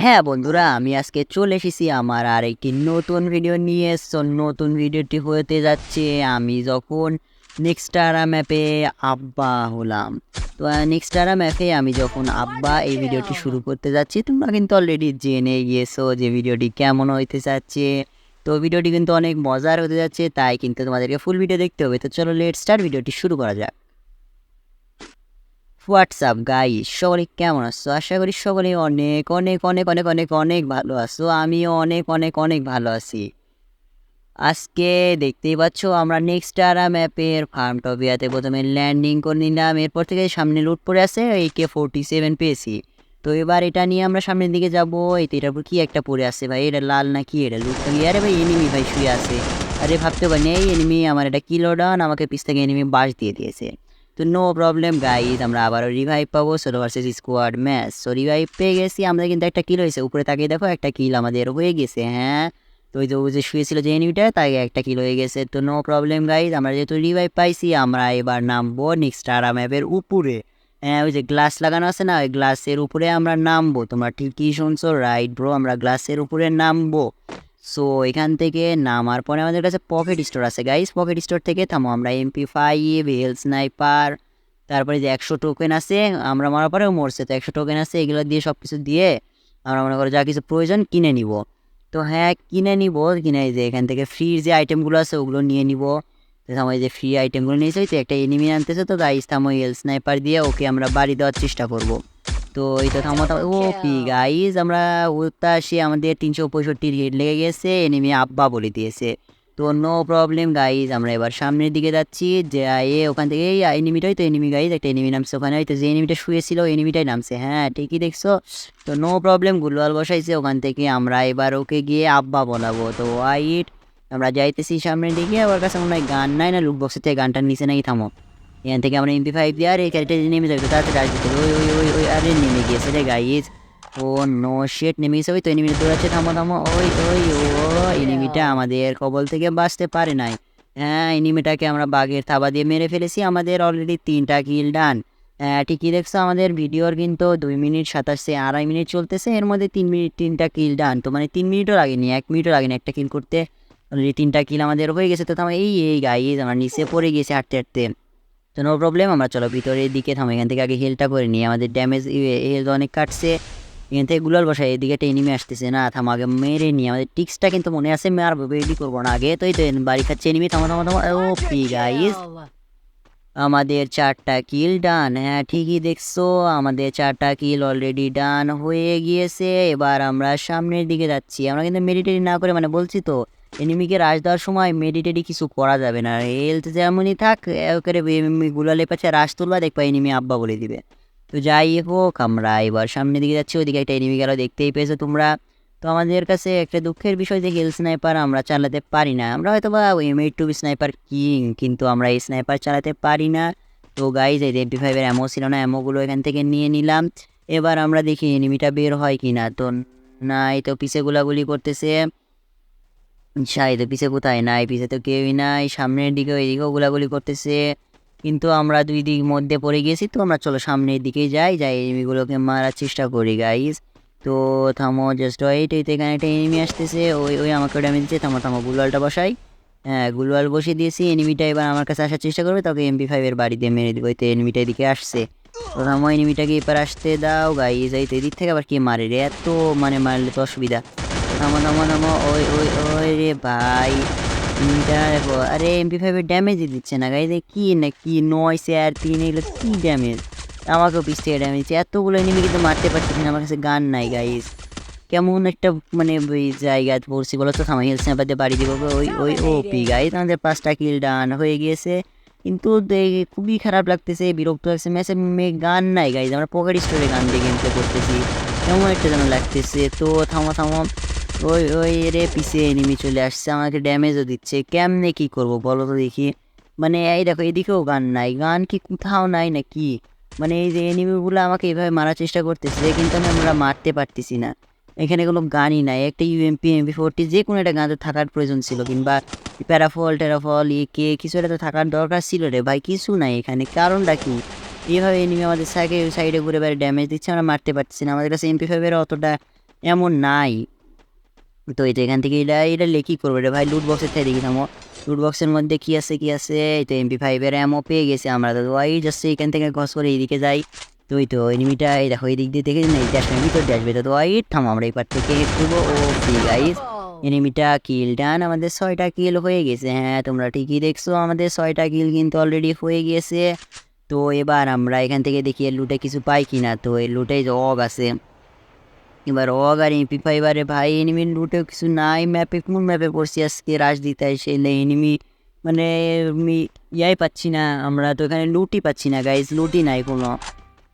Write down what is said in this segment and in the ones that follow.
হ্যাঁ বন্ধুরা, আমি আজকে চলে এসেছি আমার আর একটি নতুন ভিডিও নিয়ে। এসছো নতুন ভিডিওটি হতে যাচ্ছে, আমি যখন নেক্সটারা ম্যাপে আব্বা হলাম। তো নেক্সটারা ম্যাপে আমি যখন আব্বা এই ভিডিওটি শুরু করতে যাচ্ছি, তোমরা কিন্তু অলরেডি জেনে গিয়েছো যে ভিডিওটি কেমন হইতে যাচ্ছে। তো ভিডিওটি কিন্তু অনেক মজার হতে যাচ্ছে, তাই কিন্তু তোমাদেরকে ফুল ভিডিও দেখতে হবে। তো, চলো লেট স্টার্ট ভিডিওটি শুরু করা যাক। হোয়াটসঅ্যাপ গাই সকলে কেমন আছো? আশা করি সকলে অনেক অনেক অনেক অনেক অনেক অনেক ভালো আছো। আমিও অনেক অনেক অনেক ভালো আছি। আজকে দেখতেই পাচ্ছ, আমরা নেক্সট আরা ম্যাপের ফার্ম টবিয়াতে প্রথমে ল্যান্ডিং করে নিলাম। এরপর থেকে সামনে লুট পড়ে আছে, এই কে ফোরটি সেভেন পেয়েছি। তো এবার এটা নিয়ে আমরা সামনের দিকে যাব। এই তো এটার উপর কি একটা পড়ে আছে ভাই? এটা লাল না কি এটা লুটটা গিয়ে আরে ভাই এনিমি ভাই শুয়ে আছে। আরে ভাবতে পারি এই এনিমি আমার এটা কিলো ডান আমাকে পিস থেকে এনিমি বাস দিয়ে দিয়েছে। তো নো প্রবলেম গাইজ আমরা আবারও রিভাইভ পাবো solo versus squad match so revive পেয়ে গেছি। আমাদের কিন্তু একটা কিল হয়েছে। উপরে তাকিয়ে দেখো, একটা কিল আমাদের হয়ে গেছে হ্যাঁ? তো ওই যে যে শুয়েছিল যে এনিমিটা তাই একটা কিল হয়ে গেছে। তো নো প্রবলেম গাইজ আমরা যেহেতু রিভাইভ পাইছি, আমরা এবার নামবো নেক্সট আরা ম্যাপের উপরে। হ্যাঁ ওই যে গ্লাস লাগানো আছে না, ওই গ্লাসের উপরে আমরা নামবো। তোমরা ঠিকই শুনছো? রাইট ব্রো আমরা গ্লাসের উপরে নামবো। সো এখান থেকে নামার পরে আমাদের কাছে পকেট স্টোর আছে। গাইস পকেট স্টোর থেকে থামো, আমরা এমপি ফাইভ হেল স্নাইপার তারপরে যে একশো টোকেন আছে, আমরা মারার পরেও মরছে। তো একশো টোকেন আছে, এগুলো দিয়ে সব কিছু দিয়ে আমরা মনে করো যা কিছু প্রয়োজন কিনে নিব। তো হ্যাঁ কিনে নিব, কিনে যে এখান থেকে ফ্রির যে আইটেমগুলো আছে, ওগুলো নিয়ে নিব। তো থামো যে ফ্রি আইটেমগুলো নিয়েছে তো একটা এনিমি আনতেছে। তো গাইস থামো হেল স্নাইপার দিয়ে ওকে আমরা বাড়ি দেওয়ার চেষ্টা করব। তো এই তো ও পি গাইজ আমরা উত্তা আসি আমাদের তিনশো পঁয়ষট্টি রেট লেগে গেছে এনিমি আব্বা বলে দিয়েছে। তো নো প্রবলেম গাইজ আমরা এবার সামনের দিকে যাচ্ছি যে এ ওখান থেকে এই এনিমিটাই তো এনিমি গাইজ একটা এনিমি নামছে ওখানে হয়তো যে এনিমিটা শুয়েছিল এনিমিটাই নামছে হ্যাঁ ঠিকই দেখছ। তো নো প্রবলেম গুলওয়াল বসাইছে ওখান থেকে আমরা এবার ওকে গিয়ে আব্বা বলাবো। তো ওয়াইট আমরা যাইতেছি সামনের দিকে ওর কাছে মনে হয় গান নাই না লুক বক্সের থেকে গানটা নিচে নাকি থামো। এখান থেকে আমরা এমপি ফাইভ দিয়ে আর এই ক্যারেক্টার নেমে যাবে তাড়াতাড়ি আসবে। ওই ওই ওই আরে নেমে গিয়েছে রে গাইজ ও নো শেট নেমে গেছে ওই তো এনিমিটা দৌড়াচ্ছে থামো থামো। ওই ওই ও এনিমিটা আমাদের কবল থেকে বাঁচতে পারে নাই। হ্যাঁ এনিমিটাকে আমরা বাঘের থাবা দিয়ে মেরে ফেলেছি। আমাদের অলরেডি তিনটা কিল ডান হ্যাঁ ঠিকই দেখছ আমাদের ভিডিওর কিন্তু দুই মিনিট সাতাশ সাতাশে আড়াই মিনিট চলতেছে। এর মধ্যে তিন মিনিট তিনটা কিল ডান তো মানে তিন মিনিটও লাগেনি এক মিনিটও লাগেনি একটা কিল করতে। অলরেডি তিনটা কিল আমাদের হয়ে গেছে। তো এই এই গাইজ আমরা নিচে পড়ে গেছি হাঁটতে হাঁটতে। তো নো প্রবলেম আমরা চলো ভিতরের দিকে থামো এখান থেকে আগে হেলটা করে নিই। আমাদের ড্যামেজ হেলথ অনেক কাটছে। এখান থেকে গুলাল বসাই এদিকে একটা এনিমি আসতেছে। না থামো আগে মেরে নিই। আমাদের টিক্সটা কিন্তু মনে আছে মারবো রেডি করব না আগে। তো এই তো বাড়ি খাচ্ছে এনিমি থামো থামো থামো। ও পি গাইজ আমাদের চারটা কিল ডান হ্যাঁ ঠিকই দেখছ আমাদের চারটা কিল অলরেডি ডান হয়ে গিয়েছে। এবার আমরা সামনের দিকে যাচ্ছি। আমরা কিন্তু মেডিটেট না করে মানে বলছি তো এনিমিকে রাজ দেওয়ার সময় মেডিটেডি কিছু করা যাবে না। হেলথ যেমনই থাক করে গুলালে পাচ্ছে রাজ তুলবা, দেখবা এনিমি আব্বা বলে দিবে। তো যাই হোক, আমরা এবার সামনের দিকে যাচ্ছি, ওইদিকে একটা এনিমি গেল দেখতেই পেয়েছ তোমরা। তো আমাদের কাছে একটা দুঃখের বিষয় যে হেল স্নাইপার আমরা চালাতে পারি না। আমরা হয়তো বা M eight two sniper king কিন্তু আমরা এই স্নাইপার চালাতে পারি না। তো গাইজ এই এমপি ফাইভের অ্যামো ছিল না অ্যামোগুলো এখান থেকে নিয়ে নিলাম। এবার আমরা দেখি এনিমিটা বের হয় কি না তো না এই তো পিছে গুলাগুলি করতেছে। সাই তো পিছে কোথায় নাই, পিছে তো কেউই নাই, সামনের দিকে ওইদিকেও গুলাগুলি করতেছে। কিন্তু আমরা দুই দিক মধ্যে পড়ে গেছি, তো আমরা চলো সামনের দিকে যাই যাই এনিমিগুলোকে মারার চেষ্টা করি গাইজ তো থামো জাস্ট ওয়েট এই তো এখানে একটা এনিমি আসতেছে, ওই ওই আমাকে ড্যামেজ দিচ্ছে থামো থামো, গুলওয়ালটা বসাই। হ্যাঁ গুলওয়াল বসিয়ে দিয়েছি এনিমিটা এবার আমার কাছে আসার চেষ্টা করবে, তাকে এমপি ফাইভের বাড়ি দিয়ে মেরে দেবো ওই তো এনিমিটা এদিকে আসছে। তো থামো এনিমিটাকে এবার আসতে দাও গাইজ এই তো এদিক থেকে আবার কি মারে রে, এত মানে মারলে তো অসুবিধা। থামো থামো থামো ওই ওই ওই রে ভাই আরে এমপি ফাইভের ড্যামেজই দিচ্ছে না গাইজ কি না কি নয় স্যার তিন এগুলো কী ড্যামেজ আমাকেও পিস থেকে ড্যামেজ দিচ্ছে এতগুলো এনিমি কিন্তু মারতে পারছি না আমার কাছে গান নাই গাইজ কেমন একটা মানে ওই জায়গা পড়ছি বলো তো থামা হিলস দিয়ে বাড়ি দিব ওই ওই ও পি গাইজ আমাদের পাঁচটা কিল ডান হয়ে গিয়েছে কিন্তু খুবই খারাপ লাগতেছে বিরক্ত লাগছে ম্যাচে গান নাই গাইজ আমরা পকেট স্টোরে গান দিয়ে গেম প্লে করতেছি কেমন একটা যেন লাগতেছে তো থামা থামা ওই ওই রে পিছে এনিমি চলে আসছে, আমাকে ড্যামেজও দিচ্ছে। কেমনে কি করব বলো তো দেখি। মানে এই দেখো, এদিকেও গান নাই। গান কি কোথাও নাই না কি মানে এই যে এনিমিগুলো আমাকে এইভাবে মারার চেষ্টা করতেছে, কিন্তু আমি আমরা মারতে পারতেছি না। এখানে কোনো গানই নাই। একটা ইউএমপি এমপি ফোরটি যে কোনো একটা গান তো থাকার প্রয়োজন ছিল, কিংবা প্যারাফল, টেরাফল ই কে কিছু একটা তো থাকার দরকার ছিল রে ভাই, কিছু নাই এখানে। কারণটা কি? এইভাবে এনিমি আমাদের সাইডে সাইডে ঘুরে বাইরে ড্যামেজ দিচ্ছে, আমরা মারতে পারতেছি না। আমাদের কাছে এমপি ফাইভের অতটা এমন নাই। তো এটা এখান থেকে এটা এটা লেখি করব? রে ভাই লুট বক্সের থেকে দেখি থামো লুট বক্সের মধ্যে কী আছে কী আছে? এই তো এমপি ফাইভের অ্যামও পেয়ে গেছি আমরা। তো ওই জাস্ট এখান থেকে ঘস করে এইদিকে যাই। তো ওই তো এনিমিটা এই দেখো এই দিক দিয়ে দেখে না এই আসবে ভিতর আসবে। তো ওই থামো, আমরা এই পার থেকে করব ও গাইস এনিমিটা কিল ডান আমাদের ছয়টা কিল হয়ে গেছে। হ্যাঁ তোমরা ঠিকই দেখছ, আমাদের ছয়টা কিল কিন্তু অলরেডি হয়ে গিয়েছে তো এবার আমরা এখান থেকে দেখি এর লুটে কিছু পাই কিনা। তো এই লুটে অগ আছে। এবার অগ আর এমপি ফাইভারে ভাই এনিমির লুটেও কিছু নাই ম্যাপে কোন ম্যাপে পড়ছি আজকে রাজ দিতে এসে এনিমি মানে ইয়াই পাচ্ছি না, আমরা তো এখানে লুটি পাচ্ছি না গাইজ লুটি নাই কোনো।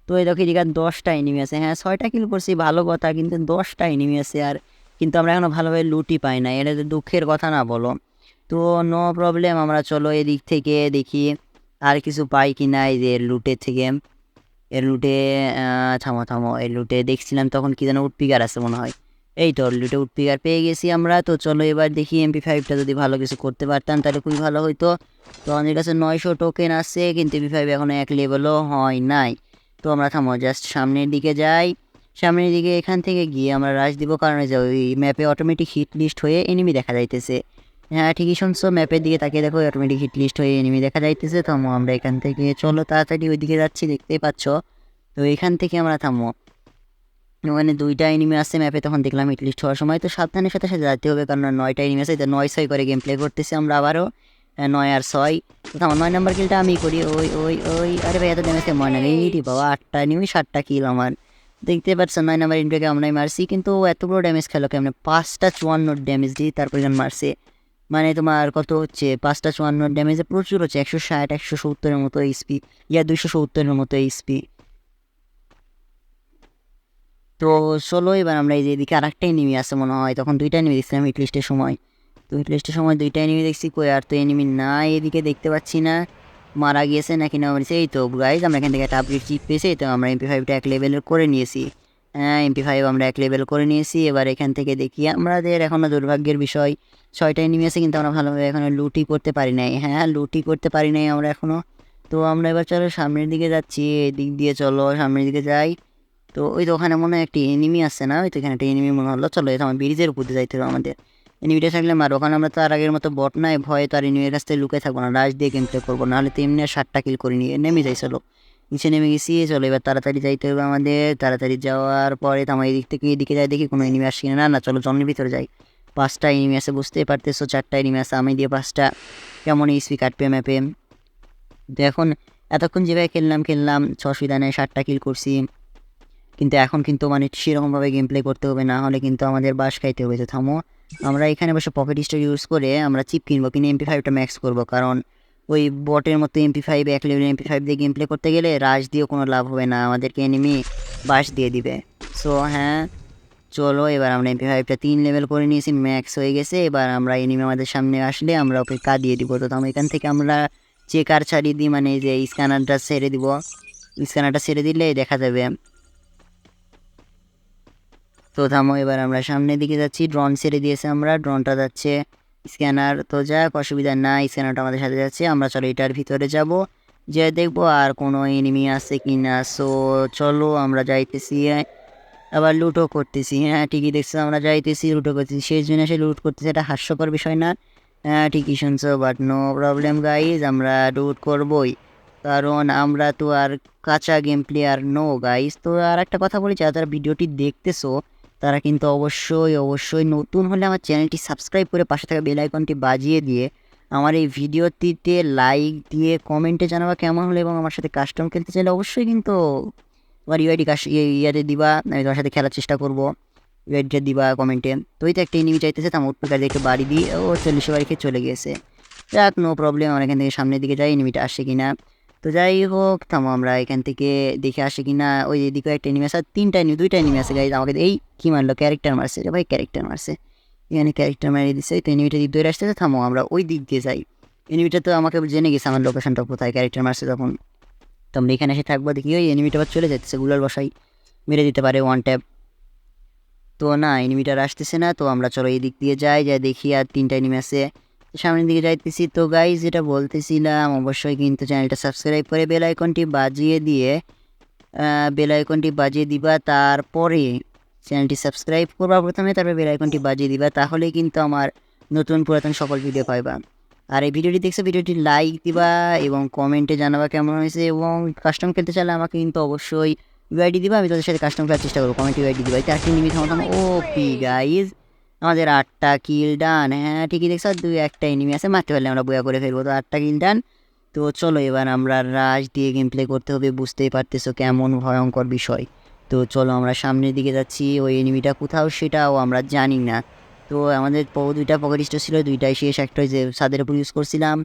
তো এই দেখো এদিকে দশটা এনিমি আছে হ্যাঁ ছয়টা কিল করছি, ভালো কথা, কিন্তু দশটা এনিমি আছে আর, কিন্তু আমরা এখনও ভালোভাবে লুটি পাই না, এটা তো দুঃখের কথা না বলো। তো নো প্রবলেম আমরা চলো এদিক থেকে দেখি, আর কিছু পাই কি না এই যে লুটের থেকে। এর লুটে থামো থামো, এই লুটে দেখছিলাম তখন কি যেন উডপিকার আছে মনে হয়। এই তো লুটে উডপিকার পেয়ে গেছি আমরা। তো চলো এবার দেখি এমপি ফাইভটা যদি ভালো কিছু করতে পারতাম তাহলে খুবই ভালো হতো তো আমাদের কাছে নয়শো টোকেন আছে, কিন্তু এমপি ফাইভ এখনও এক লেভেলও হয় নাই। তো আমরা থামো জাস্ট সামনের দিকে যাই। সামনের দিকে এখান থেকে গিয়ে আমরা রাশ দিব, কারণ যে ওই ম্যাপে অটোমেটিক হিট লিস্ট হয়ে এনিমি দেখা যাইতেছে। হ্যাঁ ঠিকই শুনছো। ম্যাপের দিকে তাকিয়ে দেখো অটোমেটিক হিট লিস্ট হয়ে এনিমি দেখা যাইতেছে। থামো, আমরা এখান থেকে চলো, তাড়াতাড়ি ওইদিকে যাচ্ছি, দেখতেই পাচ্ছ। তো এখান থেকে আমরা থামো। ওখানে দুইটা এনিমি আসছে ম্যাপে তখন দেখলাম হিট লিস্ট হওয়ার সময়। তো সাবধানের সাথে সাথে যেতে হবে, কারণ নয়টা এনিমি আছে। নয় ছয় করে গেম প্লে করতেছি আমরা আবারও। নয় আর ছয়। তো থামো, নয় নাম্বার কিলটা আমি করি। ওই ওই ওই। আরে ভাই, এত ড্যামেজ মনে নেই রে বাবা, আটটা এনিমি সাতটা কিল আমার। দেখতে পাচ্ছেন নয় নাম্বার ইন্ডিয়াকে আমরাই মারছি, কিন্তু ও এত বড় ড্যামেজ খেলো কেমন? পাঁচটা চুয়ান্ন ড্যামেজ দিই তারপর মারছে। মানে তোমার কত হচ্ছে? পাঁচটা চুয়ান্ন ড্যামেজে প্রচুর হচ্ছে, একশো ষাট, একশো সত্তরের মতো এইচপি ইয়া, দুইশো সত্তরের মতো এইচপি তো ষোলো এবার আমরা এই যে এদিকে আরেকটা এনিমি আছে মনে হয়, তখন দুইটা এনিমি দেখছিলাম হিট লিস্টের সময়। তো হিট লিস্টের সময় দুইটা এনিমি দেখছি, কই আর তো এনিমি না এদিকে দেখতে পাচ্ছি না। মারা গিয়েছে নাকি না, এই তো গাইজ আমরা এখান থেকে একটা আপডেট চিপ পেয়েছি, তো আমরা এমপি ফাইভটা এক লেভেলের করে নিয়েছি। এমপি ফাইভ আমরা এক লেভেল করে নিয়েছি। এবার এখান থেকে দেখি আমাদের এখনও দুর্ভাগ্যের বিষয়। ছয়টা এনিমি আছে কিন্তু আমরা ভালোভাবে এখনও লুটি করতে পারি নাই। হ্যাঁ লুটি করতে পারি নাই আমরা এখনও তো আমরা এবার চলো সামনের দিকে যাচ্ছি। এদিক দিয়ে চলো, সামনের দিকে যাই। তো ওই তো ওখানে মনে হয় একটি এনিমি আছে না? ওই তো এখানে একটা এনিমি মনে হলো চলো, এটা আমার ব্রিজের উপর যাইতে হবে আমাদের। এনিমিটা থাকলে মার। ওখানে আমরা তার আগের মতো বট নাই, ভয়ে তো আর এনিমির কাছ থেকে লুকে থাকব না। রাশ দিয়ে গেম প্লে করব। নাহলে তো এমনি আর ষাটটা কিল করে নিয়ে নেমে যাই চলো। নিচে নেমে গেছি, চলো এবার তাড়াতাড়ি যাইতে হবে আমাদের। তাড়াতাড়ি যাওয়ার পরে তো আমার এদিক থেকে এদিকে যাই দেখি কোনো এনিমি আসছি না না, চলো জলের ভিতরে যাই। পাঁচটা এনিমি আছে, বুঝতেই পারতেছো, চারটা এনিমি আছে, আমি দিয়ে পাঁচটা। কেমন এই এইচপি কাটবে ম্যাপে তো এখন এতক্ষণ যেভাবে খেললাম খেললাম, ছ নেই ষাটটা কিল করছি। কিন্তু এখন কিন্তু মানে সেরকমভাবে গেম প্লে করতে হবে না, হলে কিন্তু আমাদের বাস খাইতে হবে। তো থামো, আমরা এখানে বসে পকেট স্টোর ইউজ করে আমরা চিপ কিনবো, কিনে এমপি ফাইভটা ম্যাক্স করব। কারণ ওই বটের মতো এমপি ফাইভ এক লেভেল এমপি ফাইভ দিয়ে গেম প্লে করতে গেলে রাশ দিয়েও কোনো লাভ হবে না। আমাদেরকে এনিমি বাস দিয়ে দিবে। সো হ্যাঁ চলো, এবার আমরা এমপি ফাইভটা তিন লেভেল করে নিয়েছি ম্যাক্স হয়ে গেছে। এবার আমরা এনিমি আমাদের সামনে আসলে আমরা ওকে কাঁদিয়ে দিব। তো এখান থেকে আমরা চেকার ছাড়িয়ে দিই মানে যে স্ক্যানারটা ছেড়ে দিব। স্ক্যানারটা ছেড়ে দিলে দেখা যাবে। তো থামো এবার আমরা সামনের দিকে যাচ্ছি। ড্রোন ছেড়ে দিয়েছে আমরা। ড্রোনটা যাচ্ছে স্ক্যানার, তো যাক অসুবিধা নাই, স্ক্যানারটা আমাদের সাথে যাচ্ছে, আমরা চলো এটার ভিতরে যাব। যে দেখব আর কোনো এনিমি আছে কি না সো চলো আমরা যাইতেছি আবার লুটও করতেছি হ্যাঁ ঠিকই দেখছ, আমরা যাইতেছি, লুটও করতেছি শেষ জন্য এসে লুট করতেছি, এটা হাস্যকর বিষয় না। হ্যাঁ ঠিকই শুনছো বাট নো প্রবলেম গাইজ আমরা লুট করবই। কারণ আমরা তো আর কাঁচা গেম প্লেয়ার নো গাইজ তো আর একটা কথা বলি যারা ভিডিওটি দেখতেছো তারা কিন্তু অবশ্যই অবশ্যই নতুন হলে আমার চ্যানেলটি সাবস্ক্রাইব করে পাশে থাকা বেল আইকনটি বাজিয়ে দিয়ে আমার এই ভিডিওটিতে লাইক দিয়ে কমেন্টে জানাবা কেমন হলো এবং আমার সাথে কাস্টম খেলতে চাইলে অবশ্যই কিন্তু তোমার ইউআইডি কাস ইয়াতে দিবা, আমি তোমার সাথে খেলার চেষ্টা করব। ইউআইডিটা দিবা কমেন্টে। তো এই তো একটা এনিমি চাইতেছে তার উৎপাকার দেখে বাড়ি দিয়ে ও চল্লিশে বাড়ি খেয়ে চলে গিয়েছে। যাক নো প্রবলেম আমার এখান থেকে সামনের দিকে যাই এনিমিটা আসে কি না তো যাই হোক থামো, আমরা এখান থেকে দেখে আসে কি না ওই এদিকে একটা এনিমি আছে তিনটা এনিমি দুইটা এনিমি আছে গাইজ আমাকে এই কী মারলো? ক্যারেক্টার মারছে রে ভাই ক্যারেক্টার মারছে। এখানে ক্যারেক্টার মারিয়ে দিচ্ছে তো এনিমিটা দিক ধরে আসতেছে, থামো, আমরা ওই দিক দিয়ে যাই। এনিমিটা তো আমাকে জেনে গেছে, আমার লোকেশনটা কোথায় ক্যারেক্টার মারছে তখন তো আমরা এখানে এসে থাকব, দেখি, ওই এনিমিটা আবার চলে যাচ্ছে গুলার বসাই মেরে দিতে পারে ওয়ান ট্যাপ তো না এনিমিটার আসতেছে না, তো আমরা চলো এই দিক দিয়ে যাই যা দেখি, আর তিনটা এনিমি আছে। সামনের দিকে যাইতেছি। তো গাইজ যেটা বলতেছিলাম, অবশ্যই কিন্তু চ্যানেলটা সাবস্ক্রাইব করে বেল আইকনটি বাজিয়ে দিয়ে বেল আইকনটি বাজিয়ে দিবা। তারপরে চ্যানেলটি সাবস্ক্রাইব করবা প্রথমে, তারপরে বেল আইকনটি বাজিয়ে দিবা। তাহলে কিন্তু আমার নতুন পুরাতন সকল ভিডিও পাইবা। আর এই ভিডিওটি দেখছ, ভিডিওটি লাইক দিবা এবং কমেন্টে জানাবা কেমন হয়েছে এবং কাস্টম খেলতে চাইলে আমাকে কিন্তু অবশ্যই ইউআইডি দিবা। আমি তাদের সাথে কাস্টম খেলার চেষ্টা করব। কমেন্ট ইউআইডি দিবা। একটি নিমিত থামা ও পি গাইজ আমাদের আটটা কিল ডান হ্যাঁ ঠিকই দেখছ, দুই একটা এনিমি আছে। মারতে পারলে আমরা বয়া করে ফেলব। তো আটটা কিল ডান তো চলো এবার আমরা রাশ দিয়ে গেম প্লে করতে হবে। বুঝতেই পারতেছো কেমন ভয়ঙ্কর বিষয়। তো চলো আমরা সামনের দিকে যাচ্ছি। ওই এনিমিটা কোথাও সেটাও আমরা জানি না। তো আমাদের দুইটা পকেট স্টোর ছিল। দুইটাই শেষ। একটা যে ছাদের উপর ইউজ করছিলাম।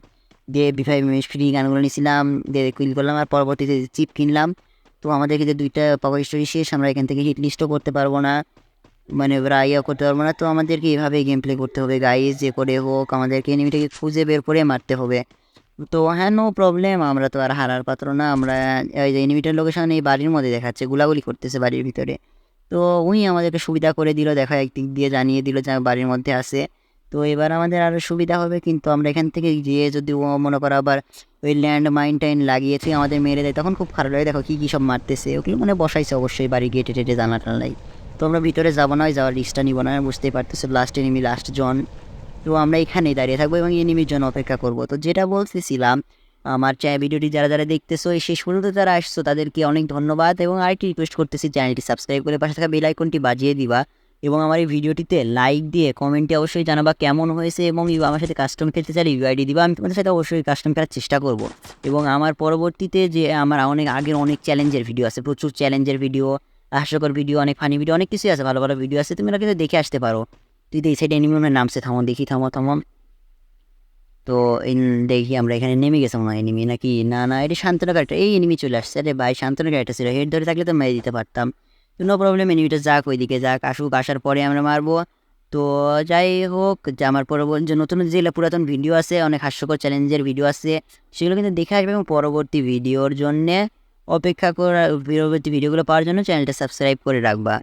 দিয়ে বি ফাইভ ফ্রি গানগুলো নিয়েছিলাম দিয়ে কুইল করলাম আর পরবর্তীতে চিপ কিনলাম। তো আমাদেরকে যে দুইটা পকেট স্টোরি শেষ আমরা এখান থেকে হিট লিস্টও করতে পারব না। মানে রাইয়া করতে পারব না। তো আমাদেরকে এভাবেই গেম প্লে করতে হবে গাইজ যে করে হোক, আমাদেরকে এনিমিটাকে খুঁজে বের করে মারতে হবে। তো হ্যাঁ নো প্রবলেম আমরা তো আর হারার পাত্র না, আমরা এই যে এনিমিটার লোকেশন এই বাড়ির মধ্যে দেখাচ্ছে, গুলাগুলি করতেছে বাড়ির ভিতরে। তো উনি আমাদেরকে সুবিধা করে দিল, দেখা একদিক দিয়ে জানিয়ে দিল যে বাড়ির মধ্যে আছে। তো এবার আমাদের আরও সুবিধা হবে, কিন্তু আমরা এখান থেকে গিয়ে যদি ও মনে করো আবার ওই ল্যান্ড মাইন টাইন লাগিয়েছি আমাদের মেরে দেয়, তখন খুব খারাপ লাগে। দেখো কী কী সব মারতেছে, ওগুলো মানে বসাইছে অবশ্যই বাড়ি গেটে টেটে জানা টানাই তো আমরা ভিতরে যাব না যাওয়ার রিস্কটা নিবো না, বুঝতেই পারতেছো লাস্ট এনিমি লাস্ট জন। তো আমরা এখানেই দাঁড়িয়ে থাকব এবং এনিমির জন্য অপেক্ষা করব। তো যেটা বলতেছিলাম, আমার চ্যানেল ভিডিওটি যারা যারা দেখতেছো এই শেষ পর্যন্ত যারা আসছো, তাদেরকে অনেক ধন্যবাদ এবং আরেকটি রিকোয়েস্ট করতেছি চ্যানেলটি সাবস্ক্রাইব করে পাশে থাকা বেল আইকনটি বাজিয়ে দিবা এবং আমার এই ভিডিওটিতে লাইক দিয়ে কমেন্টে অবশ্যই জানাবা কেমন হয়েছে এবং আমার সাথে কাস্টম খেলতে চাইলে ইউআইডি দিবা, আমি তোমাদের সাথে অবশ্যই কাস্টম খেলার চেষ্টা করব। এবং আমার পরবর্তীতে যে আমার অনেক আগের অনেক চ্যালেঞ্জের ভিডিও আছে, প্রচুর চ্যালেঞ্জের ভিডিও হাস্যকর ভিডিও অনেক ফানি ভিডিও অনেক কিছুই আছে, ভালো ভালো ভিডিও আছে, তুমি কিন্তু দেখে আসতে পারো। তুই এই সাইডে এনিমি নামছে থামো, দেখি থামো থামো। তো দেখি আমরা এখানে নেমে গেছিলাম না এনিমি নাকি? না না, এটা শান্তনু ক্যারেক্টার এই এনিমি চলে আসছে। আরে ভাই, শান্তনু ক্যারেক্টার ছিল হেড ধরে থাকলে তো মেরে দিতে পারতাম। তো নো প্রবলেম এনিমিটা যাক ওইদিকে, যাক আসুক, আসার পরে আমরা মারবো। তো যাই হোক, যে আমার পরবর্তী, যে নতুন যেগুলো পুরাতন ভিডিও আছে, অনেক হাস্যকর চ্যালেঞ্জের ভিডিও আছে, সেগুলো কিন্তু দেখে আসবে এবং পরবর্তী ভিডিওর জন্যে। অপেক্ষা করা পরবর্তী ভিডিওগুলো পাওয়ার জন্য চ্যানেলটা সাবস্ক্রাইব করে রাখবা।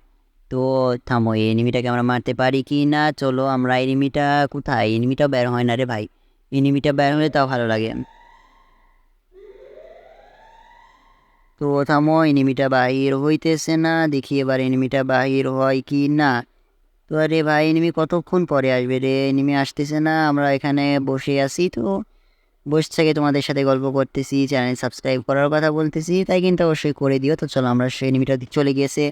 তো থামো, এই এনিমিটাকে আমরা মারতে পারি কি না? চলো আমরা এনিমিটা কোথায়? এনিমিটাও বের হয় না রে ভাই। এনিমিটা বের হলে তাও ভালো লাগে। তো থামো এনিমিটা বাহির হইতেছে না। দেখি এবার এনিমিটা বাহির হয় কি না। তো আরে ভাই এনিমি কতক্ষণ পরে আসবে রে? এনিমি আসতেছে না, আমরা এখানে বসে আছি তো। বসে থেকে তোমাদের সাথে গল্প করতেছি চ্যানেল সাবস্ক্রাইব করার কথা বলতেছি, তাই কিন্তু অবশ্যই করে দিও। তো চলো আমরা সেই এনিমিটা চলে গিয়েছে।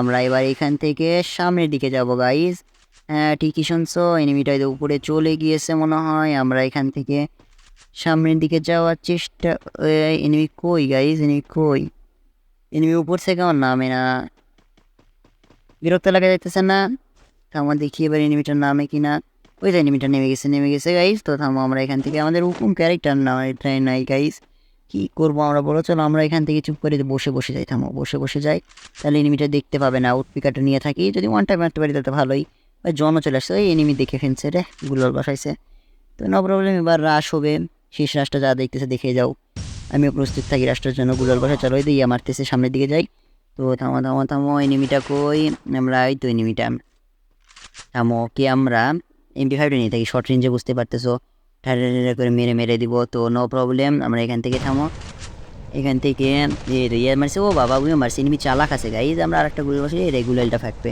আমরা এবার এখান থেকে সামনের দিকে যাব গাইজ হ্যাঁ ঠিকই শুনছো এনিমিটা উপরে চলে গিয়েছে মনে হয়। আমরা এখান থেকে সামনের দিকে যাওয়ার চেষ্টা এনিমি কই গাইজ এনিমি কই? এনিমি উপর থেকে আমার নামে না। বিরক্ত লাগা যাইতেছে না? থামো দেখি এবার এনিমিটার নামে কি না ওই যে এনিমিটা নেমে গেছে নেমে গেছে গাইজ তো থামো, আমরা এখান থেকে আমাদের হুকুম ক্যারেক্টার না এটাই নাই গাইজ কী করব আমরা, বলো? চলো, আমরা এখান থেকে চুপ করে বসে বসে যাই, থামো, বসে বসে যাই। তাহলে এনিমিটা দেখতে পাবে না আউটপিকারটা নিয়ে থাকি। যদি ওয়ান টাইম মারতে পারি, তাহলে ভালোই। ওই জন চলে আসছে ওই এনিমি দেখে ফেলছে রে গুলোর বসাইছে। তো নো প্রবলেম এবার রাশ হবে। শেষ রাশটা যা দেখতেছে, দেখে যাও। আমিও প্রস্তুত থাকি রাষ্ট্রের জন্যগুলোর বসা চলো দিয়ে মারতেছে, সামনের দিকে যাই। তো থামো থামো থামো এনিমিটা কই? আমরা, এই তো এনিমিটা থামো কি আমরা এমপি ফাইভটা নিয়ে থাকি শর্ট রেঞ্জে বুঝতে পারতেছো। ঠাড়া করে মেরে মেরে দিব তো নো প্রবলেম আমরা এখান থেকে থামো। এখান থেকে এ রে, ইয়ে মারছে ও বাবা উইও মারছে। এনিমি চালাক আছে গাইজ আমরা আরেকটা গুলো বসে রেগুলারটা ফাটবে।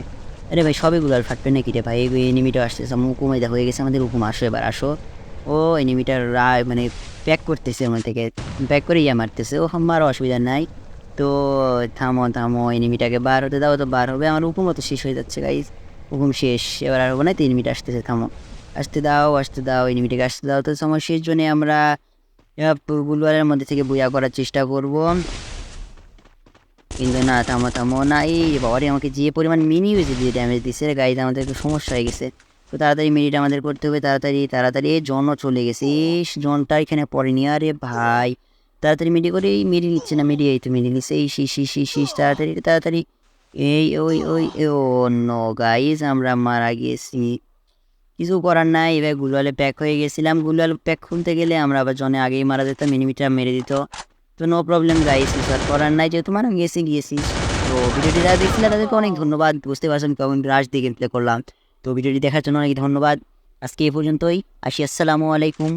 আরে ভাই সবই গুলার ফাটবে নাকি রে ভাই? এই এনিমিটা আসতেছে হুকুম দেখো হয়ে গেছে আমাদের হুকুম আসো এবার আসো। ও এনিমিটার রায় মানে প্যাক করতেছে ওখান থেকে। প্যাক করে ইয়া মারতেছে। ও আমার অসুবিধা নাই। তো থামো থামো এনিমিটাকে বার হতে দাও তো বার হবে। আমার হুকুমও তো শেষ হয়ে যাচ্ছে গাইজ হুকুম শেষ, এবার আর না তো এনিমিটা আসতেছে, থামো। আসতে দাও আসতে দাও এনিমিটাকে আসতে দাও। তো সময় শেষ জন্য আমরা বুলবারের মধ্যে থেকে বইয়া করার চেষ্টা করব। কিন্তু না, থামো থামো না এই বাবারে, আমাকে যে পরিমাণ মিনি হয়েছে দিয়ে ড্যামেজ দিচ্ছে গাড়িতে আমাদের একটু সমস্যা হয়ে গেছে। তো তাড়াতাড়ি মিনিটা আমাদের করতে হবে, তাড়াতাড়ি তাড়াতাড়ি জনও চলে গেছে। ইস, জনটা এখানে পড়েনি, আরে ভাই। তাড়াতাড়ি মিডি করে, এই মিডি নিচ্ছে না মিডি এই তো মিডি নিচ্ছে এই শীষ শীষ শীষ শীষ তাড়াতাড়ি তাড়াতাড়ি। এই, ওই ওই ও নো গাইজ আমরা মারা গেছি। কিছু করার নাই, এবার গুলওয়ালে প্যাক হয়ে গেছিলাম। গুলওয়াল প্যাক খুলতে গেলে আমরা আবার জনে আগেই মারা যেতাম মিনিমিটা মেরে দিত। তো নো প্রবলেম গাইস আর করার নাই। যেহেতু মারা গেছি, গিয়েছি। তো ভিডিওটি যারা দেখছিলেন তাদেরকে অনেক ধন্যবাদ। বুঝতে পারছেন কেমন রাশ দিয়ে গেম প্লে করলাম। তো ভিডিওটি দেখার জন্য অনেক ধন্যবাদ। আজকে এ পর্যন্তই। আসি, আসসালামু আলাইকুম।